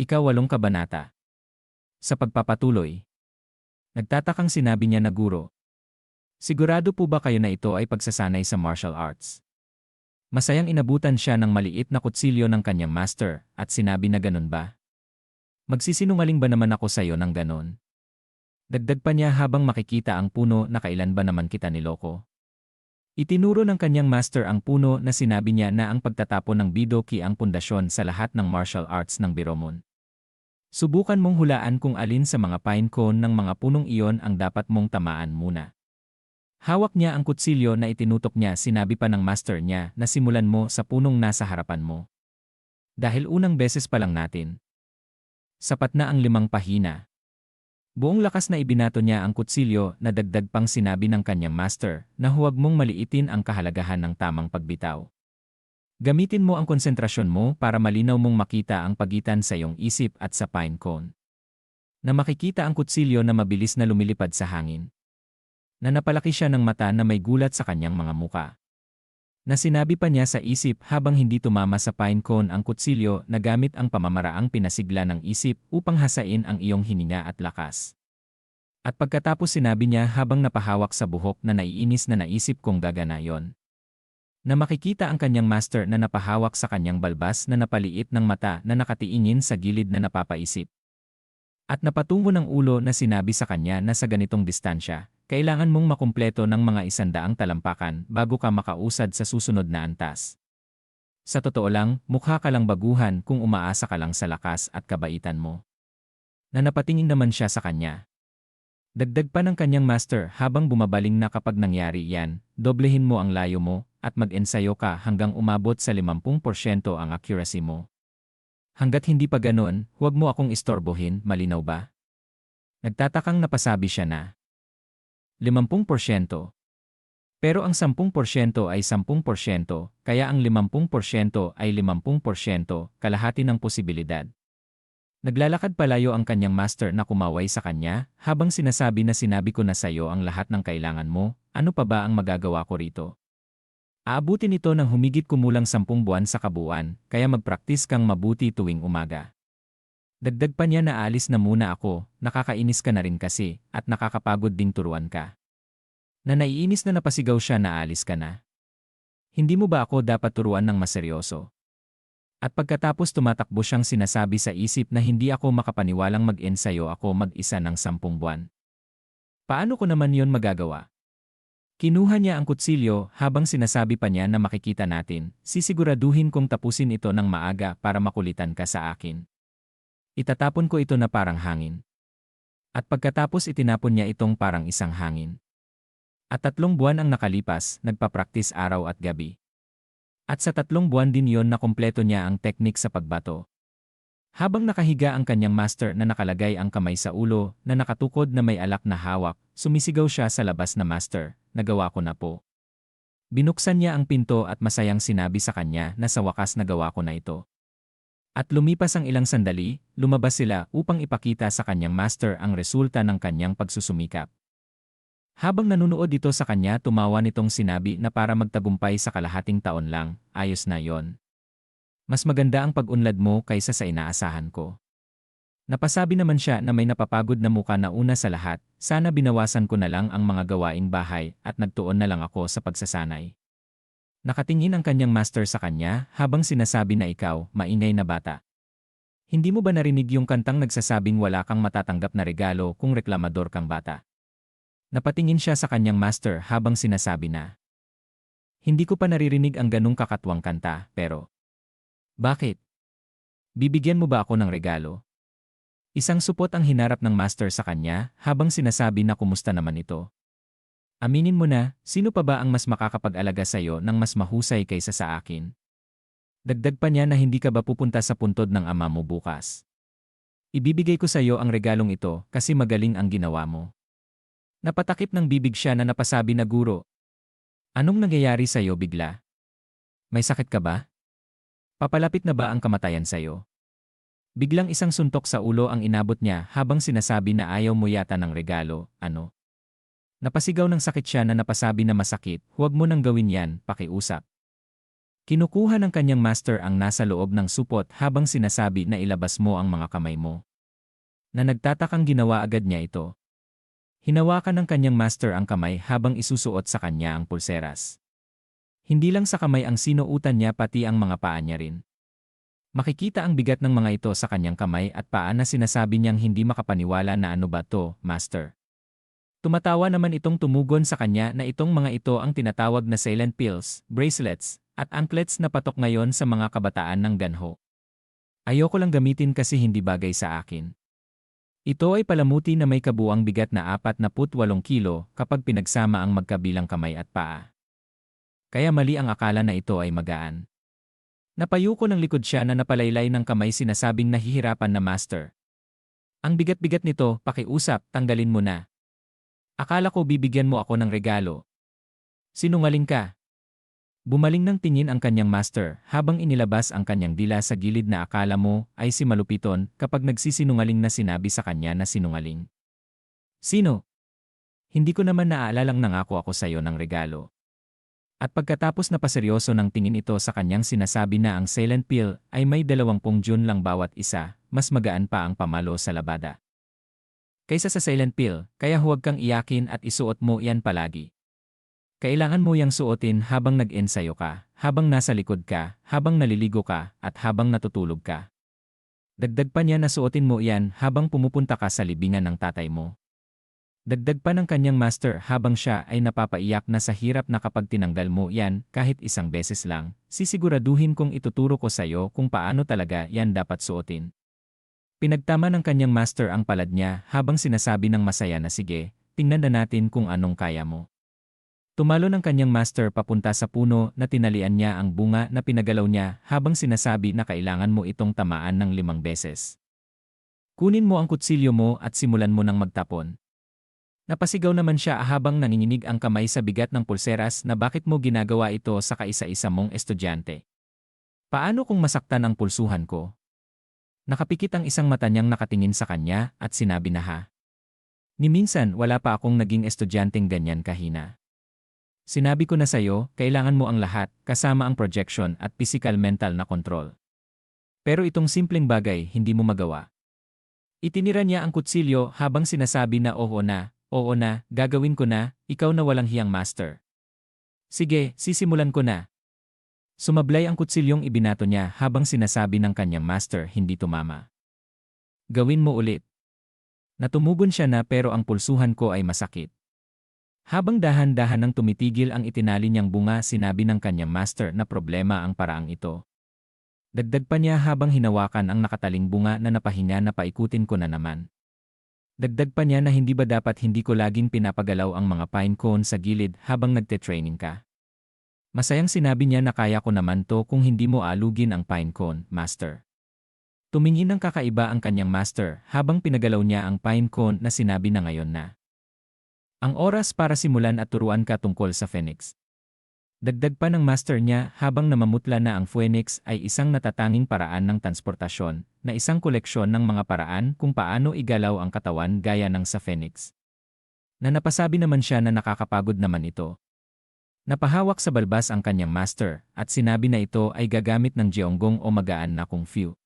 Ikawalong kabanata. Sa pagpapatuloy. Nagtatakang sinabi niya na guro. Sigurado po ba kayo na ito ay pagsasanay sa martial arts? Masayang inabutan siya ng maliit na kutsilyo ng kanyang master at sinabi na ganun ba? Magsisinungaling ba naman ako sa iyo ng ganun? Dagdag pa niya habang makikita ang puno na kailan ba naman kita niloko. Itinuro ng kanyang master ang puno na sinabi niya na ang pagtatapon ng bidoki ang pundasyon sa lahat ng martial arts ng Biromon. Subukan mong hulaan kung alin sa mga pine cone ng mga punong iyon ang dapat mong tamaan muna. Hawak niya ang kutsilyo na itinutok niya sinabi pa ng master niya na simulan mo sa punong nasa harapan mo. Dahil unang beses pa lang natin. Sapat na ang limang pahina. Buong lakas na ibinato niya ang kutsilyo na dagdag pang sinabi ng kanyang master na huwag mong maliitin ang kahalagahan ng tamang pagbitaw. Gamitin mo ang konsentrasyon mo para malinaw mong makita ang pagitan sa iyong isip at sa pine cone. Na makikita ang kutsilyo na mabilis na lumilipad sa hangin. Na napalaki siya ng mata na may gulat sa kanyang mga muka. Na sinabi pa niya sa isip habang hindi tumama sa pine cone ang kutsilyo na gamit ang pamamaraang pinasigla ng isip upang hasain ang iyong hininga at lakas. At pagkatapos sinabi niya habang napahawak sa buhok na naiinis na naisip kong gagana yon na makikita ang kanyang master na napahawak sa kanyang balbas na napaliit ng mata na nakatiingin sa gilid na napapaisip. At napatungo ng ulo na sinabi sa kanya na sa ganitong distansya, kailangan mong makumpleto ng mga isandaang talampakan bago ka makausad sa susunod na antas. Sa totoo lang, mukha ka lang baguhan kung umaasa ka lang sa lakas at kabaitan mo. Na napatingin naman siya sa kanya. Dagdag pa ng kanyang master habang bumabaling na kapag nangyari yan, doblehin mo ang layo mo, at mag-ensayo ka hanggang umabot sa 50% ang accuracy mo. Hanggat hindi pa ganoon, huwag mo akong istorbohin, malinaw ba? Nagtatakang napasabi siya na 50%. Pero ang 10% ay 10%, kaya ang 50% ay 50%, kalahati ng posibilidad. Naglalakad palayo ang kanyang master na kumaway sa kanya, habang sinasabi na sinabi ko na sa iyo ang lahat ng kailangan mo, ano pa ba ang magagawa ko rito? Aabutin ito ng humigit kumulang sampung buwan sa kabuuan, kaya magpraktis kang mabuti tuwing umaga. Dagdag pa niya na alis na muna ako, nakakainis ka na rin kasi, at nakakapagod ding turuan ka. Na naiinis na napasigaw siya na alis ka na. Hindi mo ba ako dapat turuan ng maseryoso? At pagkatapos tumatakbo siyang sinasabi sa isip na hindi ako makapaniwalang mag-ensayo ako mag-isa ng sampung buwan. Paano ko naman yon magagawa? Kinuha niya ang kutsilyo habang sinasabi pa niya na makikita natin, sisiguraduhin kong tapusin ito ng maaga para makulitan ka sa akin. Itatapon ko ito na parang hangin. At pagkatapos itinapon niya itong parang isang hangin. At tatlong buwan ang nakalipas, nagpapraktis araw at gabi. At sa tatlong buwan din yon na kompleto niya ang teknik sa pagbato. Habang nakahiga ang kanyang master na nakalagay ang kamay sa ulo na nakatukod na may alak na hawak, sumisigaw siya sa labas na master, nagawa ko na po. Binuksan niya ang pinto at masayang sinabi sa kanya na sa wakas nagawa ko na ito. At lumipas ang ilang sandali, lumabas sila upang ipakita sa kanyang master ang resulta ng kanyang pagsusumikap. Habang nanunood ito sa kanya tumawa nitong sinabi na para magtagumpay sa kalahating taon lang, ayos na yon. Mas maganda ang pag-unlad mo kaysa sa inaasahan ko. Napasabi naman siya na may napapagod na muka na una sa lahat, sana binawasan ko na lang ang mga gawaing bahay at nagtuon na lang ako sa pagsasanay. Nakatingin ang kanyang master sa kanya habang sinasabi na ikaw, maingay na bata. Hindi mo ba narinig yung kantang nagsasabing wala kang matatanggap na regalo kung reklamador kang bata? Napatingin siya sa kanyang master habang sinasabi na. Hindi ko pa naririnig ang ganong kakatwang kanta, pero... Bakit? Bibigyan mo ba ako ng regalo? Isang supot ang hinarap ng master sa kanya habang sinasabi na kumusta naman ito. Aminin mo na, sino pa ba ang mas makakapag-alaga sa iyo ng mas mahusay kaysa sa akin? Dagdag pa niya na hindi ka ba pupunta sa puntod ng ama mo bukas. Ibibigay ko sa iyo ang regalong ito kasi magaling ang ginawa mo. Napatakip ng bibig siya na napasabi na guro. Anong nangyayari sa iyo bigla? May sakit ka ba? Papalapit na ba ang kamatayan sa iyo? Biglang isang suntok sa ulo ang inabot niya habang sinasabi na ayaw mo yata ng regalo, ano? Napasigaw ng sakit siya na napasabi na masakit, huwag mo nang gawin yan, pakiusap. Kinukuha ng kanyang master ang nasa loob ng supot habang sinasabi na ilabas mo ang mga kamay mo. Na nagtatakang ginawa agad niya ito. Hinawakan ng kanyang master ang kamay habang isusuot sa kanya ang pulseras. Hindi lang sa kamay ang sinuutan niya pati ang mga paa niya rin. Makikita ang bigat ng mga ito sa kanyang kamay at paa na sinasabi niyang hindi makapaniwala na ano ba to, master. Tumatawa naman itong tumugon sa kanya na itong mga ito ang tinatawag na silent pills, bracelets, at anklets na patok ngayon sa mga kabataan ng ganho. Ayoko lang gamitin kasi hindi bagay sa akin. Ito ay palamuti na may kabuang bigat na 48 kilo kapag pinagsama ang magkabilang kamay at paa. Kaya mali ang akala na ito ay magaan. Napayuko ng likod siya na napalaylay ng kamay sinasabing nahihirapan na master. Ang bigat-bigat nito, pakiusap, tanggalin mo na. Akala ko bibigyan mo ako ng regalo. Sinungaling ka. Bumaling ng tingin ang kanyang master habang inilabas ang kanyang dila sa gilid na akala mo ay si Malupiton kapag nagsisinungaling na sinabi sa kanya na sinungaling. Sino? Hindi ko naman naalalang nangako ako sa iyo ng regalo. At pagkatapos na paseryoso ng tingin ito sa kanyang sinasabi na ang silent pill ay may 20 June lang bawat isa, mas magaan pa ang pamalo sa labada. Kaysa sa silent pill, kaya huwag kang iyakin at isuot mo yan palagi. Kailangan mo yang suotin habang nag-ensayo ka, habang nasa likod ka, habang naliligo ka, at habang natutulog ka. Dagdag pa niya na suotin mo iyan habang pumupunta ka sa libingan ng tatay mo. Dagdag pa ng kanyang master habang siya ay napapaiyak na sa hirap na kapag tinanggal mo yan kahit isang beses lang, sisiguraduhin kong ituturo ko sa iyo kung paano talaga yan dapat suotin. Pinagtama ng kanyang master ang palad niya habang sinasabi ng masaya na sige, tingnan na natin kung anong kaya mo. Tumalo ng kanyang master papunta sa puno na tinalian niya ang bunga na pinagalaw niya habang sinasabi na kailangan mo itong tamaan ng limang beses. Kunin mo ang kutsilyo mo at simulan mo ng magtapon. Napasigaw naman siya habang nanginginig ang kamay sa bigat ng pulseras na bakit mo ginagawa ito sa kaisa-isa mong estudyante. Paano kung masaktan ang pulsuhan ko? Nakapikit ang isang mata niyang nakatingin sa kanya at sinabi na ha. Ni minsan wala pa akong naging estudyanteng ganyan kahina. Sinabi ko na sa'yo, kailangan mo ang lahat, kasama ang projection at physical mental na control. Pero itong simpleng bagay, hindi mo magawa. Itinira niya ang kutsilyo habang sinasabi na oo na, oo na, gagawin ko na, ikaw na walang hiyang master. Sige, sisimulan ko na. Sumablay ang kutsilyong ibinato niya habang sinasabi ng kanyang master hindi tumama. Gawin mo ulit. Natumugon siya na pero ang pulsuhan ko ay masakit. Habang dahan-dahan nang tumitigil ang itinali niyang bunga sinabi ng kanyang master na problema ang paraang ito. Dagdag pa niya habang hinawakan ang nakataling bunga na napahinga na paikutin ko na naman. Dagdag pa niya na hindi ba dapat hindi ko laging pinapagalaw ang mga pine cone sa gilid habang nagte-training ka. Masayang sinabi niya na kaya ko naman to kung hindi mo alugin ang pine cone, master. Tumingin ng kakaiba ang kanyang master habang pinagalaw niya ang pine cone na sinabi na ngayon na. Ang oras para simulan at turuan ka tungkol sa Phoenix. Dagdag pa ng master niya habang namamutla na ang Phoenix ay isang natatanging paraan ng transportasyon na isang koleksyon ng mga paraan kung paano igalaw ang katawan gaya ng sa Phoenix. Na napasabi naman siya na nakakapagod naman ito. Napahawak sa balbas ang kanyang master at sinabi na ito ay gagamit ng Jeonggong o magaan na kung few.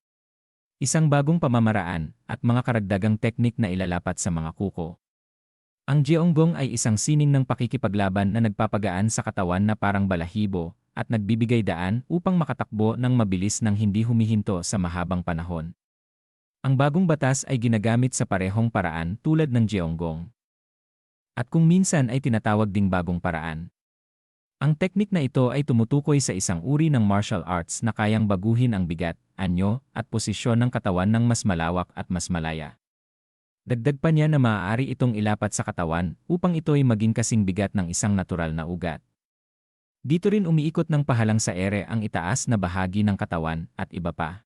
Isang bagong pamamaraan at mga karagdagang teknik na ilalapat sa mga kuko. Ang jeonggong ay isang sining ng pakikipaglaban na nagpapagaan sa katawan na parang balahibo at nagbibigay daan upang makatakbo ng mabilis nang hindi humihinto sa mahabang panahon. Ang bagong batas ay ginagamit sa parehong paraan tulad ng jeonggong. At kung minsan ay tinatawag ding bagong paraan. Ang teknik na ito ay tumutukoy sa isang uri ng martial arts na kayang baguhin ang bigat, anyo, at posisyon ng katawan ng mas malawak at mas malaya. Dagdag pa niya na maaari itong ilapat sa katawan upang ito ay maging kasing bigat ng isang natural na ugat. Dito rin umiikot ng pahalang sa ere ang itaas na bahagi ng katawan at iba pa.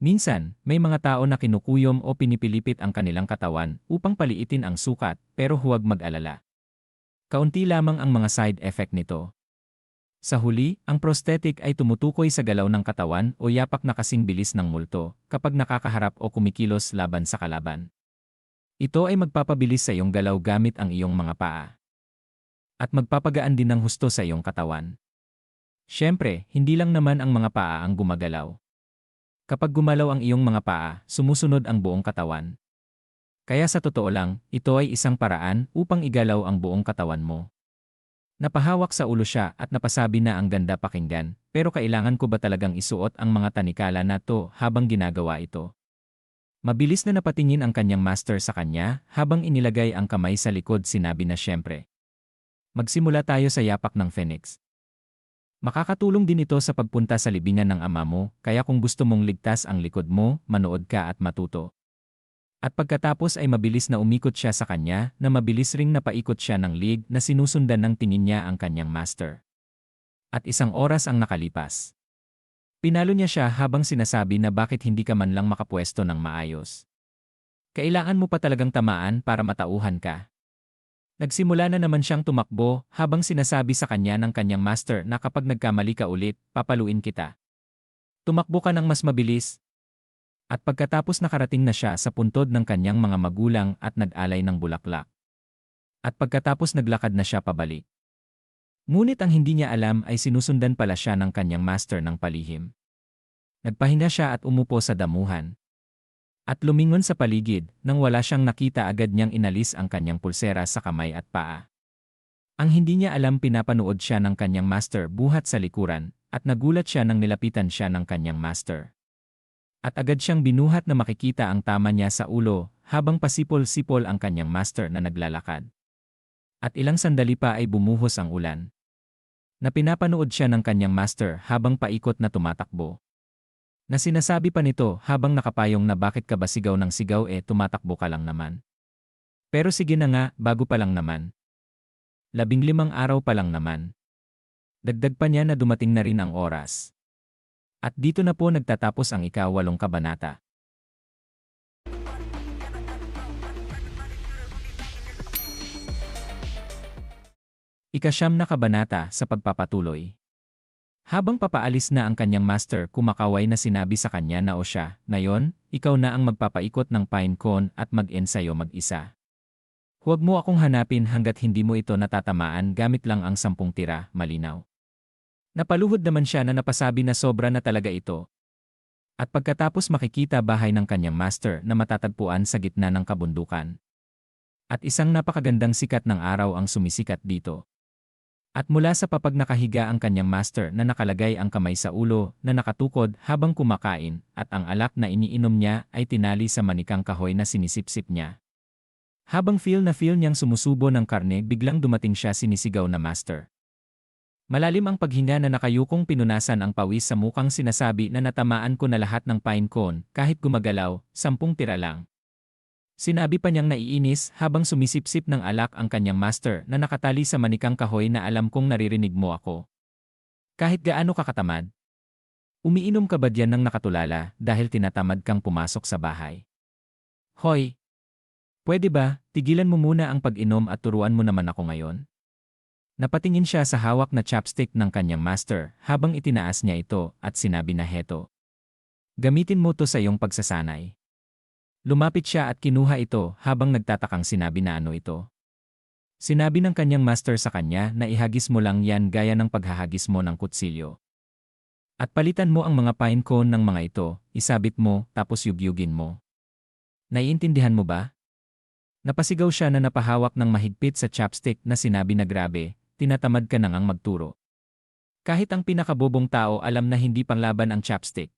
Minsan, may mga tao na kinukuyom o pinipilipit ang kanilang katawan upang paliitin ang sukat pero huwag mag-alala. Kaunti lamang ang mga side effect nito. Sa huli, ang prosthetic ay tumutukoy sa galaw ng katawan o yapak na kasing bilis ng multo kapag nakakaharap o kumikilos laban sa kalaban. Ito ay magpapabilis sa iyong galaw gamit ang iyong mga paa. At magpapagaan din ng husto sa iyong katawan. Siyempre, hindi lang naman ang mga paa ang gumagalaw. Kapag gumalaw ang iyong mga paa, sumusunod ang buong katawan. Kaya sa totoo lang, ito ay isang paraan upang igalaw ang buong katawan mo. Napahawak sa ulo siya at napasabi na ang ganda pakinggan, pero kailangan ko ba talagang isuot ang mga tanikala na to habang ginagawa ito? Mabilis na napatingin ang kanyang master sa kanya habang inilagay ang kamay sa likod sinabi na siyempre. Magsimula tayo sa yapak ng Phoenix. Makakatulong din ito sa pagpunta sa libingan ng ama mo, kaya kung gusto mong ligtas ang likod mo, manood ka at matuto. At pagkatapos ay mabilis na umikot siya sa kanya, na mabilis ring napaikot siya ng lig na sinusundan ng tingin niya ang kanyang master. At isang oras ang nakalipas. Pinalo niya siya habang sinasabi na bakit hindi ka man lang makapwesto ng maayos. Kailangan mo pa talagang tamaan para matauhan ka. Nagsimula na naman siyang tumakbo habang sinasabi sa kanya ng kanyang master na kapag nagkamali ka ulit, papaluin kita. Tumakbo ka ng mas mabilis. At pagkatapos nakarating na siya sa puntod ng kanyang mga magulang at nag-alay ng bulaklak. At pagkatapos naglakad na siya pabalik. Ngunit ang hindi niya alam ay sinusundan pala siya ng kanyang master ng palihim. Nagpahinga siya at umupo sa damuhan. At lumingon sa paligid, nang wala siyang nakita agad niyang inalis ang kanyang pulsera sa kamay at paa. Ang hindi niya alam pinapanood siya ng kanyang master buhat sa likuran, at nagulat siya nang nilapitan siya ng kanyang master. At agad siyang binuhat na makikita ang tama niya sa ulo, habang pasipol-sipol ang kanyang master na naglalakad. At ilang sandali pa ay bumuhos ang ulan. Na pinapanood siya ng kanyang master habang paikot na tumatakbo. Na sinasabi pa nito habang nakapayong na bakit ka ba sigaw ng sigaw eh tumatakbo ka lang naman. Pero sige na nga, bago pa lang naman. Labing limang araw pa lang naman. Dagdag pa niya na dumating na rin ang oras. At dito na po nagtatapos ang ikawalong kabanata. Ikasyam na kabanata sa pagpapatuloy. Habang papaalis na ang kanyang master, kumakaway na sinabi sa kanya na o siya, Ngayon, ikaw na ang magpapaikot ng pine cone at mag-ensayo mag-isa. Huwag mo akong hanapin hanggat hindi mo ito natatamaan gamit lang ang sampung tira, malinaw. Napaluhod naman siya na napasabi na sobra na talaga ito. At pagkatapos makikita bahay ng kanyang master na matatagpuan sa gitna ng kabundukan. At isang napakagandang sikat ng araw ang sumisikat dito. At mula sa papag nakahiga ang kanyang master na nakalagay ang kamay sa ulo na nakatukod habang kumakain at ang alak na iniinom niya ay tinali sa manikang kahoy na sinisipsip niya. Habang feel na feel niyang sumusubo ng karne biglang dumating siya sinisigaw na master. Malalim ang paghinga na nakayukong pinunasan ang pawis sa mukang sinasabi na natamaan ko na lahat ng pine cone kahit gumagalaw, sampung tira lang. Sinabi pa niyang naiinis habang sumisipsip ng alak ang kanyang master na nakatali sa manikang kahoy na alam kong naririnig mo ako. Kahit gaano kakatamad. Umiinom ka ba diyan ng nakatulala dahil tinatamad kang pumasok sa bahay? Hoy! Pwede ba, tigilan mo muna ang pag-inom at turuan mo naman ako ngayon? Napatingin siya sa hawak na chopstick ng kanyang master habang itinaas niya ito at sinabi na heto. Gamitin mo to sa iyong pagsasanay. Lumapit siya at kinuha ito habang nagtatakang sinabi na ano ito. Sinabi ng kanyang master sa kanya na ihagis mo lang yan gaya ng paghahagis mo ng kutsilyo. At palitan mo ang mga pine cone ng mga ito, isabit mo, tapos yugyugin mo. Naiintindihan mo ba? Napasigaw siya na napahawak ng mahigpit sa chopstick na sinabi na grabe, tinatamad ka nang magturo. Kahit ang pinakabobong tao alam na hindi panglaban ang chopstick.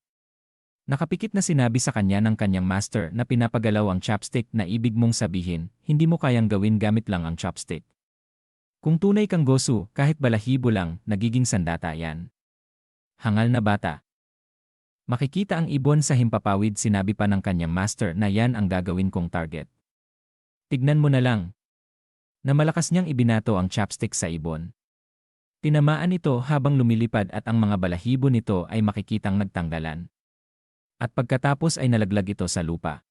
Nakapikit na sinabi sa kanya ng kanyang master na pinapagalaw ang chopstick na ibig mong sabihin, hindi mo kayang gawin gamit lang ang chopstick. Kung tunay kang gosu, kahit balahibo lang, nagiging sandata yan. Hangal na bata. Makikita ang ibon sa himpapawid sinabi pa ng kanyang master na yan ang gagawin kong target. Tignan mo na lang. Na malakas niyang ibinato ang chopstick sa ibon. Tinamaan ito habang lumilipad at ang mga balahibo nito ay makikitang nagtanggalan. At pagkatapos ay nalaglag ito sa lupa.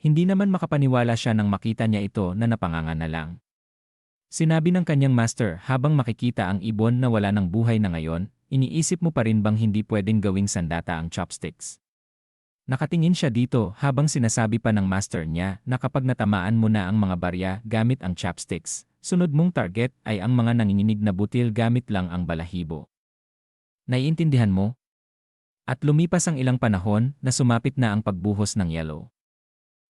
Hindi naman makapaniwala siya nang makita niya ito na napanganga na lang. Sinabi ng kanyang master habang makikita ang ibon na wala ng buhay na ngayon, iniisip mo pa rin bang hindi pwedeng gawing sandata ang chopsticks? Nakatingin siya dito habang sinasabi pa ng master niya na kapag natamaan mo na ang mga barya gamit ang chopsticks, sunod mong target ay ang mga nanginginig na butil gamit lang ang balahibo. Naiintindihan mo? At lumipas ang ilang panahon na sumapit na ang pagbuhos ng yellow.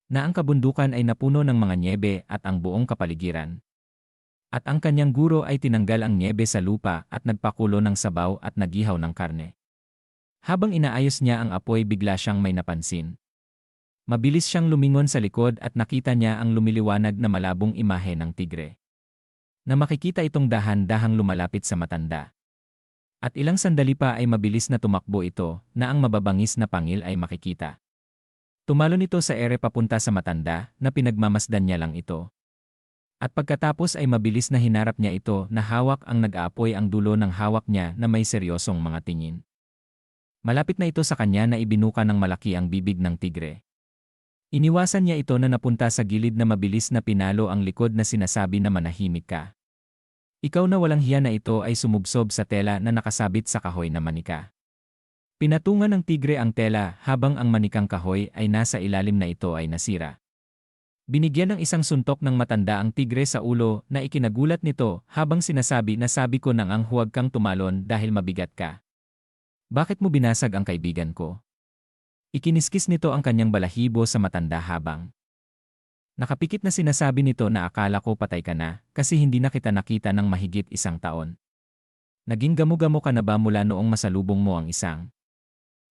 Na ang kabundukan ay napuno ng mga nyebe at ang buong kapaligiran. At ang kanyang guro ay tinanggal ang nyebe sa lupa at nagpakulo ng sabaw at nagihaw ng karne. Habang inaayos niya ang apoy bigla siyang may napansin. Mabilis siyang lumingon sa likod at nakita niya ang lumiliwanag na malabong imahe ng tigre. Na makikita itong dahan-dahang lumalapit sa matanda. At ilang sandali pa ay mabilis na tumakbo ito na ang mababangis na pangil ay makikita. Tumalon ito sa ere papunta sa matanda na pinagmamasdan niya lang ito. At pagkatapos ay mabilis na hinarap niya ito na hawak ang nag-aapoy ang dulo ng hawak niya na may seryosong mga tingin. Malapit na ito sa kanya na ibinuka ng malaki ang bibig ng tigre. Iniwasan niya ito na napunta sa gilid na mabilis na pinalo ang likod na sinasabi na manahimik ka. Ikaw na walang hiya na ito ay sumubsob sa tela na nakasabit sa kahoy na manika. Pinatungan ng tigre ang tela habang ang manikang kahoy ay nasa ilalim na ito ay nasira. Binigyan ng isang suntok ng matanda ang tigre sa ulo na ikinagulat nito habang sinasabi na sabi ko nang ang huwag kang tumalon dahil mabigat ka. Bakit mo binasag ang kaibigan ko? Ikiniskis nito ang kanyang balahibo sa matanda habang Nakapikit na sinasabi nito na akala ko patay ka na kasi hindi na kita nakita ng mahigit isang taon. Naging gamo-gamo ka na ba mula noong masalubong mo ang isang?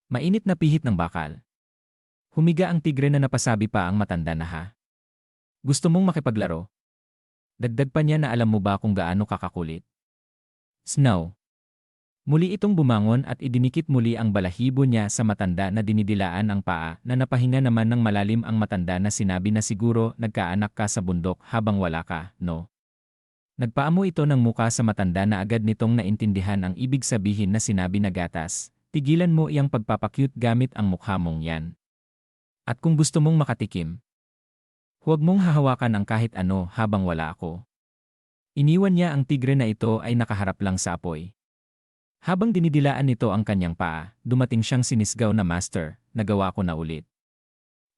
Mainit na pihit ng bakal. Humiga ang tigre na napasabi pa ang matanda na ha. Gusto mong makipaglaro? Dagdag pa niya na alam mo ba kung gaano kakakulit? Snow. Muli itong bumangon at idinikit muli ang balahibo niya sa matanda na dinidilaan ang paa na napahinga naman ng malalim ang matanda na sinabi na siguro nagkaanak ka sa bundok habang wala ka, no? Nagpaamo ito ng muka sa matanda na agad nitong naintindihan ang ibig sabihin na sinabi na gatas, tigilan mo iyang pagpapakyut gamit ang mukha mong yan. At kung gusto mong makatikim, huwag mong hahawakan ang kahit ano habang wala ako. Iniwan niya ang tigre na ito ay nakaharap lang sa apoy. Habang dinidilaan nito ang kanyang paa, dumating siyang sinisgaw na master, nagawa ko na ulit.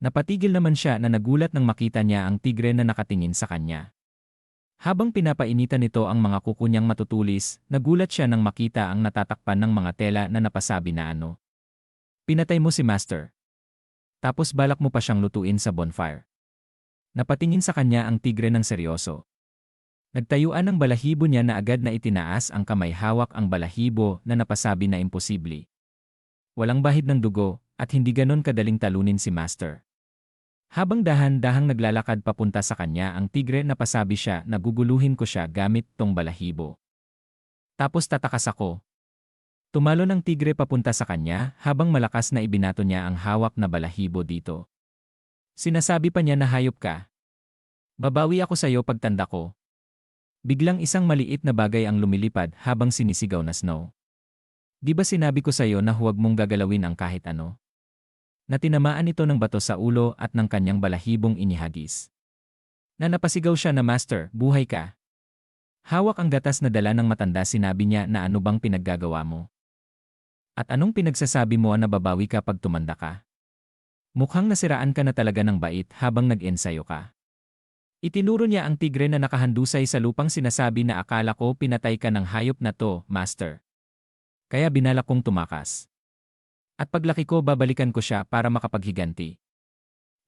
Napatigil naman siya na nagulat nang makita niya ang tigre na nakatingin sa kanya. Habang pinapainitan nito ang mga kuko niyang matutulis, nagulat siya nang makita ang natatakpan ng mga tela na napasabi na ano. Pinatay mo si Master. Tapos balak mo pa siyang lutuin sa bonfire. Napatingin sa kanya ang tigre ng seryoso. Nagtayuan ng balahibo niya na agad na itinaas ang kamay hawak ang balahibo na napasabi na imposible. Walang bahid ng dugo at hindi ganon kadaling talunin si Master. Habang dahan-dahang naglalakad papunta sa kanya ang tigre napasabi siya na guguluhin ko siya gamit tong balahibo. Tapos tatakas ako. Tumalo ng tigre papunta sa kanya habang malakas na ibinato niya ang hawak na balahibo dito. Sinasabi pa niya na hayop ka. Babawi ako sa iyo pagtanda ko, Biglang isang maliit na bagay ang lumilipad habang sinisigaw na Snow. Di ba sinabi ko sa iyo na huwag mong gagalawin ang kahit ano? Natinamaan ito ng bato sa ulo at ng kanyang balahibong inihagis. Na napasigaw siya na Master, buhay ka. Hawak ang gatas na dala ng matanda sinabi niya na ano bang pinaggagawa mo. At anong pinagsasabi mo na babawi ka pag tumanda ka? Mukhang nasiraan ka na talaga ng bait habang nag-ensayo ka. Itinuro niya ang tigre na nakahandusay sa lupang sinasabi na akala ko pinatay ka ng hayop na to, master. Kaya binalak kong tumakas. At paglaki ko babalikan ko siya para makapaghiganti.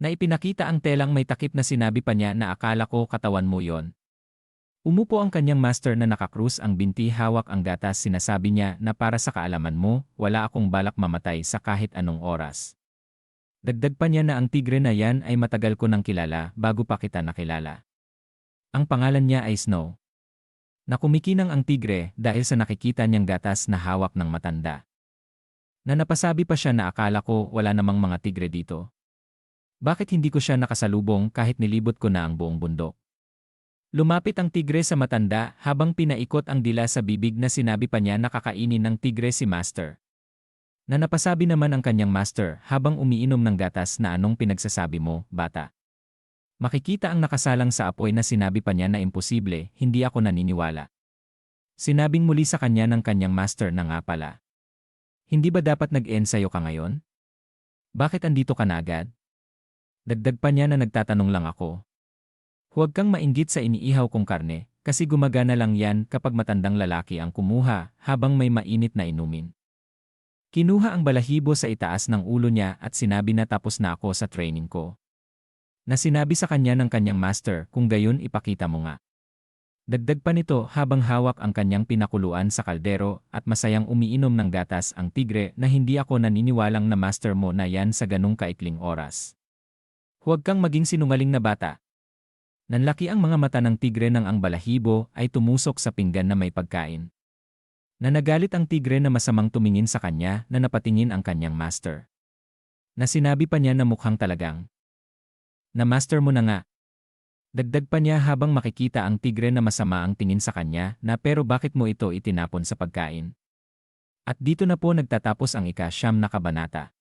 Na ipinakita ang telang may takip na sinabi pa niya na akala ko katawan mo yon. Umupo ang kanyang master na nakakrus ang binti hawak ang gatas sinasabi niya na para sa kaalaman mo, wala akong balak mamatay sa kahit anong oras. Dagdag pa niya na ang tigre na yan ay matagal ko nang kilala bago pa kita nakilala. Ang pangalan niya ay Snow. Nakumikinang ang tigre dahil sa nakikita niyang gatas na hawak ng matanda. Na napasabi pa siya na akala ko wala namang mga tigre dito. Bakit hindi ko siya nakasalubong kahit nilibot ko na ang buong bundok? Lumapit ang tigre sa matanda habang pinaikot ang dila sa bibig na sinabi pa niya nakakainin ng tigre si Master na napasabi naman ang kanyang master habang umiinom ng gatas na anong pinagsasabi mo, bata. Makikita ang nakasalang sa apoy na sinabi pa niya na imposible, hindi ako naniniwala. Sinabing muli sa kanya ng kanyang master na nga pala. Hindi ba dapat nag-ensayo ka ngayon? Bakit andito ka na agad? Dagdag pa niya na nagtatanong lang ako. Huwag kang mainggit sa iniihaw kong karne, kasi gumagana lang yan kapag matandang lalaki ang kumuha habang may mainit na inumin. Kinuha ang balahibo sa itaas ng ulo niya at sinabi na tapos na ako sa training ko. Na sinabi sa kanya ng kanyang master kung gayon ipakita mo nga. Dagdag pa nito habang hawak ang kanyang pinakuluan sa kaldero at masayang umiinom ng gatas ang tigre na hindi ako naniniwalang na master mo na yan sa ganong kaikling oras. Huwag kang maging sinungaling na bata. Nanlaki ang mga mata ng tigre nang ang balahibo ay tumusok sa pinggan na may pagkain. Nanagalit ang tigre na masamang tumingin sa kanya na napatingin ang kanyang master. Na sinabi pa niya na mukhang talagang. Na master mo na nga. Dagdag pa niya habang makikita ang tigre na masama ang tingin sa kanya na pero bakit mo ito itinapon sa pagkain? At dito na po nagtatapos ang ika-siyam na kabanata.